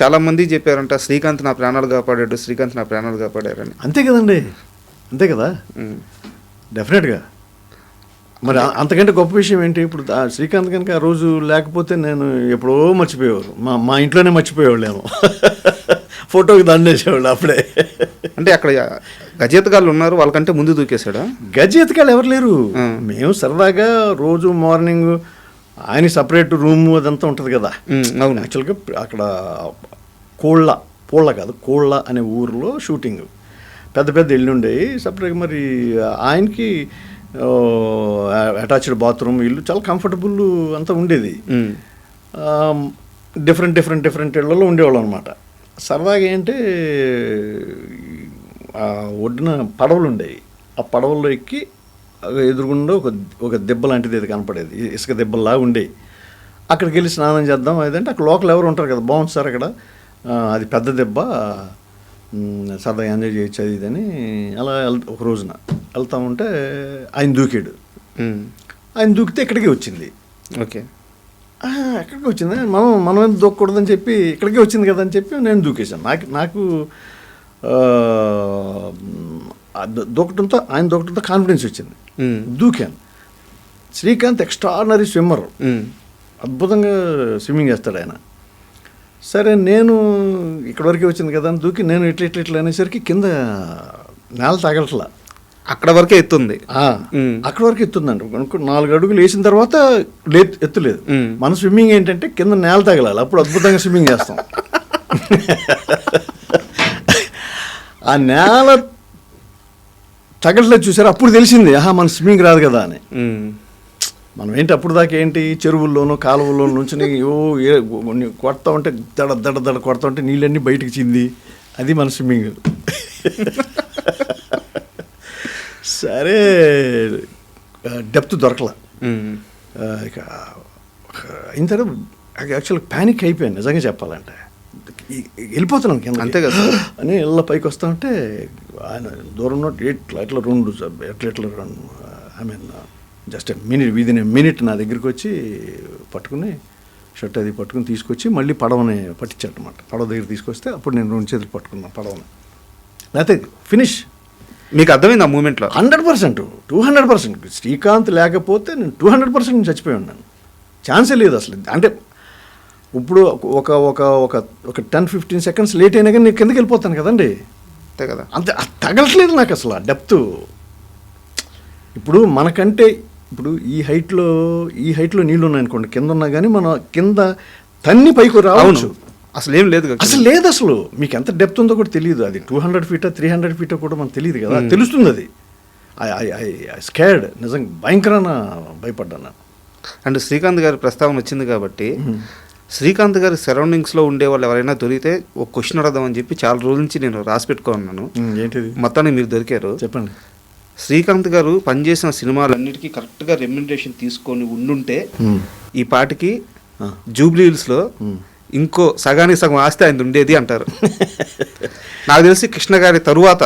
చాలా మంది చెప్పారంట శ్రీకాంత్ నా ప్రాణాలు కాపాడాడు శ్రీకాంత్ నా ప్రాణాలు కాపాడారని. అంతే కదండి. అంతే కదా. డెఫినెట్గా మరి అంతకంటే గొప్ప విషయం ఏంటి? ఇప్పుడు శ్రీకాంత్ కనుక ఆ రోజు లేకపోతే నేను ఎప్పుడో మర్చిపోయేవారు. మా మా ఇంట్లోనే మర్చిపోయేవాళ్ళేమో ఫోటోకి దండేసేవాళ్ళు అప్పుడే. అంటే అక్కడ గజేతగాళ్ళు ఉన్నారు వాళ్ళకంటే ముందు దూకేశాడా? గజ ఎతకాలు ఎవరు లేరు. మేము సరదాగా రోజు మార్నింగ్ ఆయన సపరేట్ రూమ్ అదంతా ఉంటుంది కదా. అవును. యాక్చువల్గా అక్కడ కోళ్ళ పోళ్ళ కాదు కోళ్ళ అనే ఊరిలో షూటింగ్. పెద్ద పెద్ద ఇల్లు ఉండేవి సపరేట్గా మరి ఆయనకి అటాచ్డ్ బాత్రూమ్ ఇల్లు చాలా కంఫర్టబుల్ అంతా ఉండేది. డిఫరెంట్ డిఫరెంట్ డిఫరెంట్ ఇళ్ళలో ఉండేవాళ్ళం అనమాట సరదాగా ఏంటంటే ఒడ్డున పడవలు ఉండేవి ఆ పడవల్లో ఎక్కి ఎదురుగుండా ఒక ఒక దెబ్బ లాంటిది ఏది కనపడేది. ఇసుక దెబ్బలాగా ఉండేవి అక్కడికి వెళ్ళి స్నానం చేద్దాం. అదంటే అక్కడ లోకల్ ఎవరు ఉంటారు కదా బాగుంది సార్ అక్కడ. అది పెద్ద దెబ్బ. సరదాగా ఎంజాయ్ చేయొచ్చు అది ఇదని అలా ఒక రోజున వెళ్తా ఉంటే ఆయన దూకాడు. ఆయన దూకితే ఇక్కడికి వచ్చింది. ఓకే. "ఆ, ఎక్కడికి వచ్చింది. మనం మనం ఎందుకు దూకకూడదని చెప్పి ఇక్కడికే వచ్చింది కదా అని చెప్పి నేను దూకేశాను. నాకు నాకు దూకటంతో ఆయన దూకటంతో కాన్ఫిడెన్స్ వచ్చింది. దూకాను. శ్రీకాంత్ ఎక్స్ట్రాడినరీ స్విమ్మర్ అద్భుతంగా స్విమ్మింగ్ చేస్తాడు ఆయన. సరే నేను ఇక్కడ వరకే వచ్చింది కదా అని దూకి నేను ఇట్లా ఇట్లా ఇట్లా అనేసరికి కింద నేల తగలట్లా అక్కడ వరకే ఎత్తుంది. అక్కడ వరకు ఎత్తుందండి. నాలుగు అడుగులు వేసిన తర్వాత లే ఎత్తులేదు. మన స్విమ్మింగ్ ఏంటంటే కింద నేల తగలాలి అప్పుడు అద్భుతంగా స్విమ్మింగ్ చేస్తాం. ఆ నేల తగలట్లేదు చూసారు అప్పుడు తెలిసింది ఆహా మన స్విమ్మింగ్ రాదు కదా అని. మనం ఏంటి అప్పుడు దాకా ఏంటి చెరువుల్లోనూ కాలువల్లోనూ నుంచి ఓ కొడతా ఉంటే దడ దడ దడ కొడతా ఉంటే నీళ్ళన్నీ బయటికి చింది. అది మన స్విమ్మింగ్. సరే డెప్త్ దొరకల. ఇక తర్వాత యాక్చువల్గా ప్యానిక్ అయిపోయాను నిజంగా చెప్పాలంటే. వెళ్ళిపోతున్నాను కింద అంతే కదా. అని ఇళ్ళ పైకి వస్తా ఉంటే ఆయన దూరం ఎట్లా ఎట్లా రెండు ఎట్లా ఎట్లా రెండు I mean just minute within minute నా దగ్గరికి వచ్చి పట్టుకుని షర్ట్ అది పట్టుకుని తీసుకొచ్చి మళ్ళీ పడవని పట్టించారనమాట పడవ దగ్గర తీసుకొస్తే అప్పుడు నేను రెండు చేతులు పట్టుకున్నాను పడవని. లేకపోతే ఫినిష్. మీకు అర్థమైంది ఆ మూమెంట్లో? Hundred percent two hundred percent. Srikanth లేకపోతే నేను టూ హండ్రెడ్ పర్సెంట్ చచ్చిపోయి ఉన్నాను. ఛాన్సే లేదు అసలు. అంటే ఇప్పుడు ఒక ఒక ఒక ఒక టెన్ ఫిఫ్టీన్ సెకండ్స్ లేట్ అయినా కానీ నేను కిందకి వెళ్ళిపోతాను కదండి. అంతే కదా. అంతే తగలట్లేదు నాకు అసలు ఆ డెప్త్ ఇప్పుడు మనకంటే ఇప్పుడు ఈ హైట్లో ఈ హైట్లో నీళ్ళు ఉన్నాయనుకోండి కింద ఉన్నా కానీ మనం కింద తన్ని పైకి రావచ్చు. అసలు ఏం లేదు కదా అసలు లేదు అసలు. మీకు ఎంత డెప్త్ ఉందో కూడా తెలియదు. అది టూ హండ్రెడ్ ఫీటా త్రీ హండ్రెడ్ ఫీటా కూడా మనకు తెలియదు కదా. తెలుస్తుంది అది. ఐ స్కేర్డ్ నిజంగా భయంకరమైన భయపడ్డాను. అండ్ శ్రీకాంత్ గారి ప్రస్తావన వచ్చింది కాబట్టి శ్రీకాంత్ గారి సరౌండింగ్స్లో ఉండే వాళ్ళు ఎవరైనా దొరికితే ఒక క్వశ్చన్ అడదామని చెప్పి చాలా రోజుల నుంచి నేను రాసి పెట్టుకున్నాను. ఏంటిది? మొత్తానికి మీరు దొరికారు. చెప్పండి. శ్రీకాంత్ గారు పనిచేసిన సినిమాలన్నిటికీ కరెక్ట్గా రెమ్యునరేషన్ తీసుకొని ఉండుంటే ఈ పాటికి. జూబ్లీ హిల్స్లో. ఇంకో సగానికి సగం ఆస్తి ఆయన ఉండేది అంటారు. నాకు తెలిసి కృష్ణ గారి తరువాత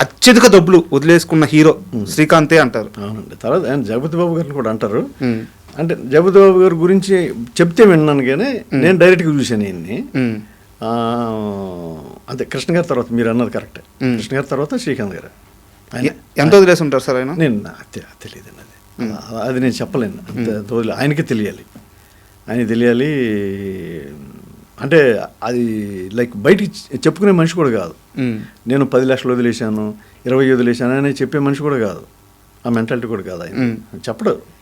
అత్యధిక డబ్బులు వదిలేసుకున్న హీరో శ్రీకాంతే అంటారు. అవునండి. తర్వాత ఆయన జగపతి బాబు గారిని కూడా అంటారు. అంటే జగపతి బాబు గారి గురించి చెప్తే విన్నాను కానీ నేను డైరెక్ట్గా చూశాను ఈయన్ని. అంతే కృష్ణ గారి తర్వాత మీరు అన్నది కరెక్ట్. కృష్ణ గారి తర్వాత శ్రీకాంత్ గారు. ఎంత వదిలేసి ఉంటారు సార్ ఆయన? నేను తెలియదు అది అది నేను చెప్పలేను. అంత తోలి ఆయనకే తెలియాలి. ఆయన తెలియాలి. అంటే అది లైక్ బయటికి చెప్పుకునే మనిషి కూడా కాదు. నేను పది లక్షలు వదిలేశాను ఇరవై వదిలేశాను అని చెప్పే మనిషి కూడా కాదు. ఆ మెంటాలిటీ కూడా కాదు ఆయన. చెప్పడు.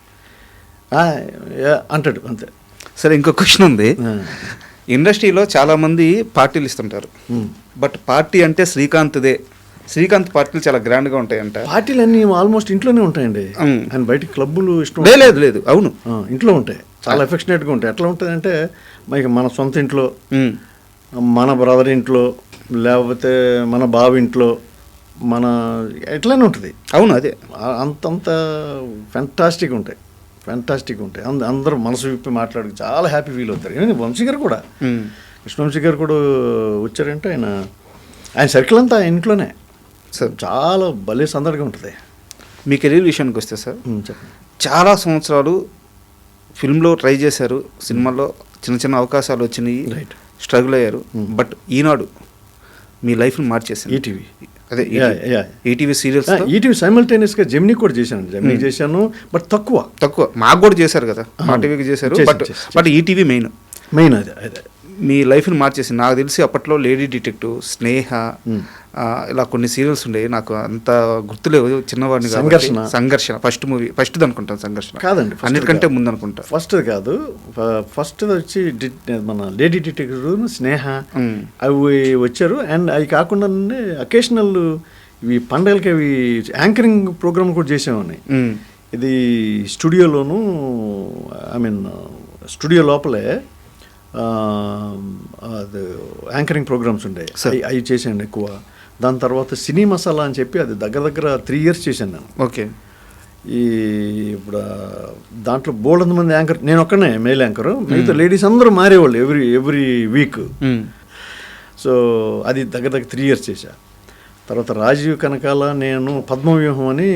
అంటాడు అంతే. సరే ఇంకో క్వశ్చన్ ఉంది. ఇండస్ట్రీలో చాలా మంది పార్టీలు ఇస్తుంటారు. బట్ పార్టీ అంటే శ్రీకాంత్దే. శ్రీకాంత్ పార్టీలు చాలా గ్రాండ్గా ఉంటాయంట. పార్టీలు అన్నీ ఆల్మోస్ట్ ఇంట్లోనే ఉంటాయండి. ఆయన బయటికి క్లబ్బులు ఇష్టం లేదు లేదు అవును. ఇంట్లో ఉంటాయి. చాలా ఎఫెక్షనేట్గా ఉంటాయి. ఎట్లా ఉంటుందంటే మనకి మన సొంత ఇంట్లో మన బ్రదర్ ఇంట్లో లేకపోతే మన బావ ఇంట్లో మన ఎట్లానే ఉంటుంది. అవును అదే. అంతంత ఫెంటాస్టిక్ ఉంటాయి. ఫెంటాస్టిక్ ఉంటాయి. అంద అందరూ మనసు విప్పి మాట్లాడి చాలా హ్యాపీ ఫీల్ అవుతారు. ఏమైంది వంశీ గారు కూడా? కృష్ణవంశీ గారు కూడా వచ్చారంటే ఆయన ఆయన సర్కిల్ అంతా ఆయన ఇంట్లోనే. సార్. చాలా భలే సందడిగా ఉంటుంది. మీ కెరీర్ విషయానికి వస్తే సార్ చాలా సంవత్సరాలు ఫిల్మ్లో ట్రై చేశారు. సినిమాల్లో చిన్న చిన్న అవకాశాలు వచ్చినాయి. Right. స్ట్రగుల్ అయ్యారు. బట్ ఈనాడు మీ లైఫ్ని మార్చేసింది ఈటీవీ అదే. ఈటీవీ సీరియల్స్ ఈటీవీ సైమల్టేనియస్గా జెమినీ కూడా చేశాను. జెమినీ చేశాను బట్ తక్కువ. తక్కువ. మాకు కూడా చేశారు కదా. మా. టీవీకి చేశారు but. But ETV main main అదే అదే. మీ లైఫ్ని మార్చేసింది నాకు తెలిసి అప్పట్లో లేడీ డిటెక్టివ్ స్నేహ ఇలా కొన్ని సీరియల్స్ ఉండేవి నాకు అంత గుర్తులేవు చిన్నవాడిని. సంఘర్షణ. సంఘర్షణ ఫస్ట్ మూవీ ఫస్ట్ అనుకుంటాను సంఘర్షణ కాదండి, అన్నిటికంటే. ముందు అనుకుంటా ఫస్ట్ కాదు ఫస్ట్ వచ్చి మన లేడీ డిటెక్టివ్ స్నేహ. అవి వచ్చారు అండ్ అవి కాకుండా అకేషనల్ ఇవి పండగలకి అవి యాంకరింగ్ ప్రోగ్రామ్ కూడా చేసేవాడిని. ఇది స్టూడియోలోను ఐ మీన్ స్టూడియో లోపలే అది యాంకరింగ్ ప్రోగ్రామ్స్ ఉండే. అవి చేసాను ఎక్కువ. దాని తర్వాత సినీ మసాలా అని చెప్పి అది దగ్గర దగ్గర త్రీ ఇయర్స్ చేశాను నేను. ఓకే. ఈ ఇప్పుడు దాంట్లో బోల్డ్ మంది యాంకర్ నేను ఒక్కనే మేల్ యాంకర్ మిగతా లేడీస్ అందరూ మారేవాళ్ళు ఎవ్రీ ఎవ్రీ వీక్. సో అది దగ్గర దగ్గర త్రీ ఇయర్స్ చేశా. తర్వాత రాజీవ్ కనకాల నేను పద్మవ్యూహం అని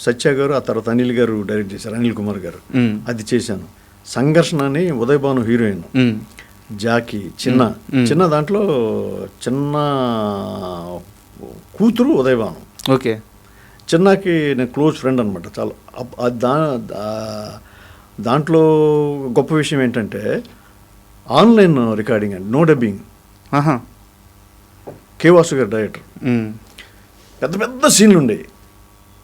సత్య గారు ఆ తర్వాత అనిల్ గారు డైరెక్ట్ చేశారు అనిల్ కుమార్ గారు. అది చేశాను. సంఘర్షణ అని ఉదయ్ భాను హీరోయిన్. జాకీ చిన్న. చిన్న దాంట్లో చిన్న కూతురు ఉదయ్ భాను ఓకే. చిన్నకి నేను క్లోజ్ ఫ్రెండ్ అనమాట చాలా. దా దాంట్లో గొప్ప విషయం ఏంటంటే ఆన్లైన్ రికార్డింగ్ అండి నో డబ్బింగ్. కే వాసు గారు డైరెక్టర్. పెద్ద పెద్ద సీన్లు ఉండేవి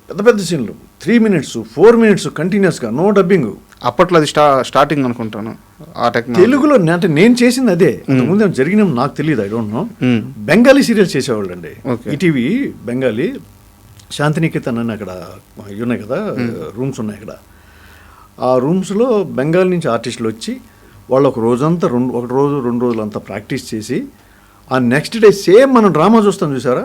పెద్ద పెద్ద సీన్లు. త్రీ మినిట్స్ ఫోర్ మినిట్స్ కంటిన్యూస్గా నో డబ్బింగ్. అప్పట్లో అది స్టా స్టార్టింగ్ అనుకుంటాను ఆ టెక్నాలజీ. తెలుగులో అంటే నేను చేసింది అదే. ముందు జరిగిన నాకు తెలియదు I don't know. Bengali serials చేసేవాళ్ళు అండి. ఈటీవీ బెంగాలీ శాంతినికేతన్ అని అక్కడ ఉన్నాయి కదా రూమ్స్ ఉన్నాయి అక్కడ. ఆ రూమ్స్లో బెంగాల్ నుంచి ఆర్టిస్టులు వచ్చి వాళ్ళు ఒక రోజంతా రెండు ఒక రోజు రెండు రోజులు అంతా ప్రాక్టీస్ చేసి ఆ నెక్స్ట్ డే సేమ్ మనం డ్రామా చూస్తాం చూసారా.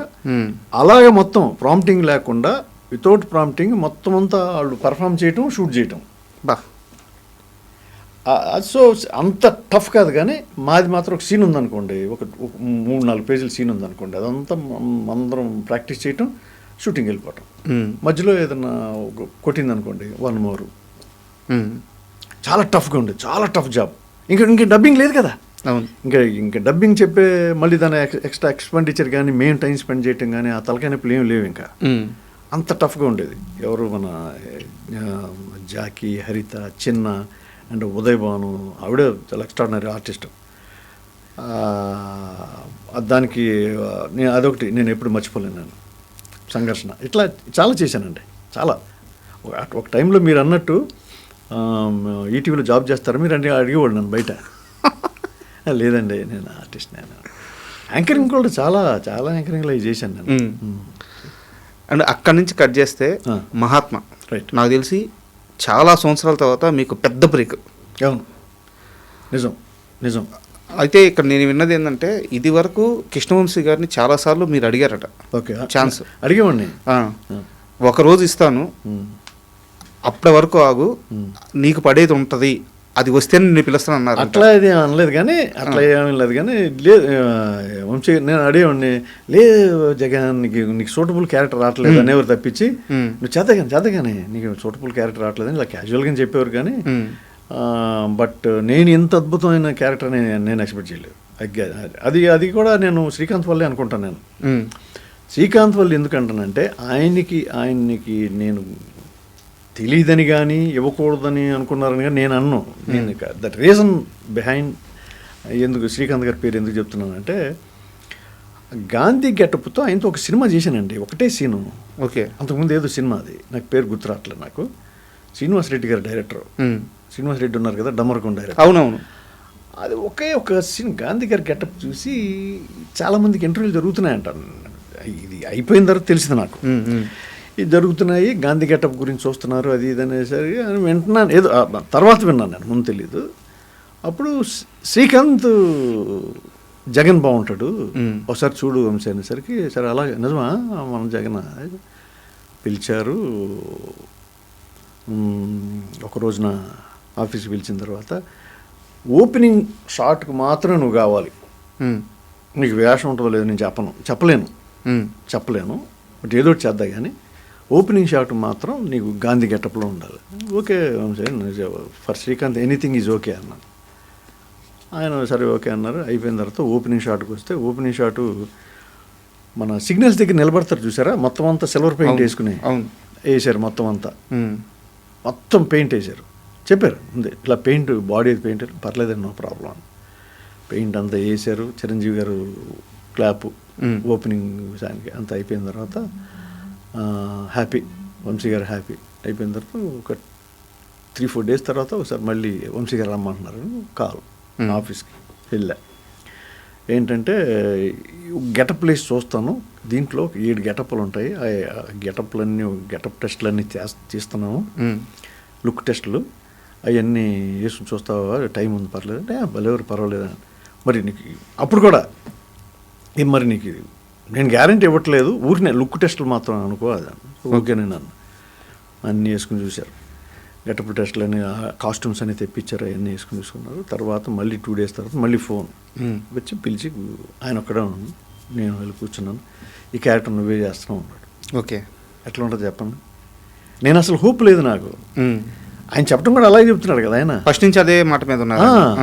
అలాగే మొత్తం ప్రాంప్టింగ్ లేకుండా వితౌట్ ప్రాంప్టింగ్ మొత్తం అంతా వాళ్ళు పర్ఫామ్ చేయటం షూట్ చేయటం. బా. సో అంత టఫ్ కాదు కానీ మాది మాత్రం ఒక సీన్ ఉందనుకోండి. ఒక ఒక మూడు నాలుగు పేజీల సీన్ ఉందనుకోండి. అదంతా అందరం ప్రాక్టీస్ చేయటం షూటింగ్ వెళ్ళిపోవటం. మధ్యలో ఏదన్నా ఒక కొట్టింది అనుకోండి వన్ మోర్. చాలా టఫ్గా ఉండేది. చాలా టఫ్ జాబ్ ఇంకా ఇంకా డబ్బింగ్ లేదు కదా? అవును. ఇంకా ఇంకా డబ్బింగ్ చెప్పే మళ్ళీ దాని ఎక్స్ట్రా ఎక్స్పెండిచర్ కానీ మేము టైం స్పెండ్ చేయటం కానీ ఆ తలకాయ నొప్పులు ఏం లేవు ఇంకా. అంత టఫ్గా ఉండేది. ఎవరు మన జాకీ హరిత చిన్న అండ్ ఉదయ్ భాను ఆవిడ చాలా ఎక్స్ట్రాడినరీ ఆర్టిస్ట్ దానికి నేను అదొకటి నేను ఎప్పుడు మర్చిపోలేను నేను. సంఘర్షణ. ఇట్లా చాలా చేశానండి. చాలా. ఒక- టైంలో మీరు అన్నట్టు ఈటీవీలో జాబ్ చేస్తారా? మీరు అంటే అడిగేవాడు నన్ను బయట. లేదండి నేను ఆర్టిస్ట్ నేను. యాంకరింగ్ కూడా చాలా చాలా యాంకరింగ్లో చేశాను నేను. అండ్ అక్కడి నుంచి కట్ చేస్తే. మహాత్మా. రైట్ నాకు తెలిసి చాలా సంవత్సరాల తర్వాత మీకు పెద్ద బ్రేక్. అవును. నిజం. నిజం. అయితే ఇక్కడ నేను విన్నది ఏంటంటే ఇది వరకు కృష్ణవంశీ గారిని చాలాసార్లు మీరు అడిగారట. ఓకే. ఛాన్స్. అడిగేవాడిని ఆ, ఒక రోజు ఇస్తాను. అప్పటి వరకు ఆగు. నీకు పడేది ఉంటుంది. అది వస్తే నేను పిలుస్తాను అన్నారు అట్లా ఇది అనలేదు కానీ అట్లా ఏమీ లేదు కానీ లేదు వంశీ నేను అడిగేవాడిని లేదు జగన్ నీకు నీకు సూటబుల్ క్యారెక్టర్ రావట్లేదు అనేవారు తప్పించి. నువ్వు చేతగాని చేతగానే నీకు సూటబుల్ క్యారెక్టర్ రావట్లేదని ఇలా క్యాజువల్గా చెప్పేవారు కానీ. బట్ నేను ఇంత అద్భుతమైన క్యారెక్టర్ నేను నేను ఎక్స్పెక్ట్ చేయలేదు అది అది కూడా నేను శ్రీకాంత్ వల్లే అనుకుంటాను నేను. శ్రీకాంత్ వాళ్ళు ఎందుకంటానంటే ఆయనకి ఆయనకి నేను తెలియదని కానీ ఇవ్వకూడదని అనుకున్నారని కానీ నేను అన్ను. నేను దట్ రీజన్ బిహైండ్ ఎందుకు శ్రీకాంత్ గారి పేరు ఎందుకు చెప్తున్నానంటే గాంధీ గెటప్తో ఆయనతో ఒక సినిమా చేశానండి ఒకటే సీను. ఓకే. అంతకుముందు ఏదో సినిమా అది. నాకు పేరు గుర్తురావట్లేదు నాకు. శ్రీనివాస్ రెడ్డి గారు డైరెక్టర్. శ్రీనివాస్ రెడ్డి ఉన్నారు కదా డమరకొండ డైరెక్టర్. అవునవును. అది ఒకే ఒక సీన్ గాంధీ గారి గెటప్ చూసి చాలామందికి ఇంటర్వ్యూలు జరుగుతున్నాయంట. ఇది అయిపోయిన తర్వాత తెలిసింది నాకు. ఇది జరుగుతున్నాయి. గాంధీ గెటప్ గురించి చూస్తున్నారు అది ఇది అనేసరికి అని వింటున్నాను. ఏదో తర్వాత విన్నాను నేను ముందు తెలీదు. అప్పుడు శ్రీ- శ్రీకాంత్ జగన్ బాగుంటాడు. ఒకసారి చూడు వంశీ అనేసరికి సరే అలాగే నిజమా? మన జగన్ పిలిచారు. ఒక రోజున ఆఫీస్కి పిలిచిన తర్వాత ఓపెనింగ్ షాట్కి మాత్రమే నువ్వు కావాలి. నీకు వేషం ఉంటుందో లేదో నేను చెప్పను. చెప్పలేను. చెప్పలేను. బట్ ఏదో చేద్దా కానీ ఓపెనింగ్ షాట్ మాత్రం నీకు గాంధీ గెటప్లో ఉండాలి. Okay for Srikanth anything is okay అన్నాను ఆయన సరే ఓకే అన్నారు. అయిపోయిన తర్వాత ఓపెనింగ్ షాట్కి వస్తే ఓపెనింగ్ షాటు మన సిగ్నల్స్ దగ్గర నిలబడతారు చూసారా? మొత్తం అంతా సిల్వర్ పెయింట్ వేసుకుని. వేసారు మొత్తం అంతా. మొత్తం పెయింట్ వేశారు చెప్పారు ఉంది ఇట్లా పెయింట్ బాడీ పెయింట్ పర్లేదండి నో ప్రాబ్లం. అని పెయింట్ అంతా వేసారు. చిరంజీవి గారు క్లాప్. ఓపెనింగ్ దానికి అంతా అయిపోయిన తర్వాత హ్యాపీ వంశీ గారు హ్యాపీ అయిపోయిన తర్వాత ఒక త్రీ ఫోర్ డేస్ తర్వాత ఒకసారి మళ్ళీ వంశీ గారు రమ్మంటున్నారు. కాల్. ఆఫీస్కి వెళ్ళా. ఏంటంటే గెటప్ ప్లేస్ చూస్తాను. దీంట్లో ఏడు గెటప్లు ఉంటాయి. ఆ గెటప్లన్నీ గెటప్ టెస్ట్లన్నీ చేస్ చేస్తున్నాము ఉమ్, లుక్ టెస్టులు. అవన్నీ వేసుకుని చూస్తావా? టైం ఉంది పర్లేదు అంటే భలేవారు పర్వాలేదు అని. మరి నీకు అప్పుడు కూడా ఏం మరి నీకు నేను గ్యారంటీ ఇవ్వట్లేదు. ఊరినే లుక్ టెస్టులు మాత్రం అనుకో అది. ఓకే నేను అన్న. అన్నీ వేసుకుని చూశారు. గెటప్ టెస్టులు అని కాస్ట్యూమ్స్ అని తెప్పించారు అవన్నీ వేసుకుని చూసుకున్నారు. తర్వాత మళ్ళీ టూ డేస్ తర్వాత మళ్ళీ ఫోన్. వచ్చి పిలిచి ఆయన ఒక్కడే ఉన్నాను నేను వెళ్ళి కూర్చున్నాను. ఈ క్యారెక్టర్ నువ్వే చేస్తున్నావు అన్నాడు. ఓకే. ఎట్లా ఉంటుంది చెప్పండి? నేను అసలు హోప్ లేదు నాకు. ఆయన చెప్పడం కూడా అలాగే చెప్తున్నాడు కదా ఆయన. ఫస్ట్ నుంచి అదే మాట మీద ఉన్నారు. ఆ.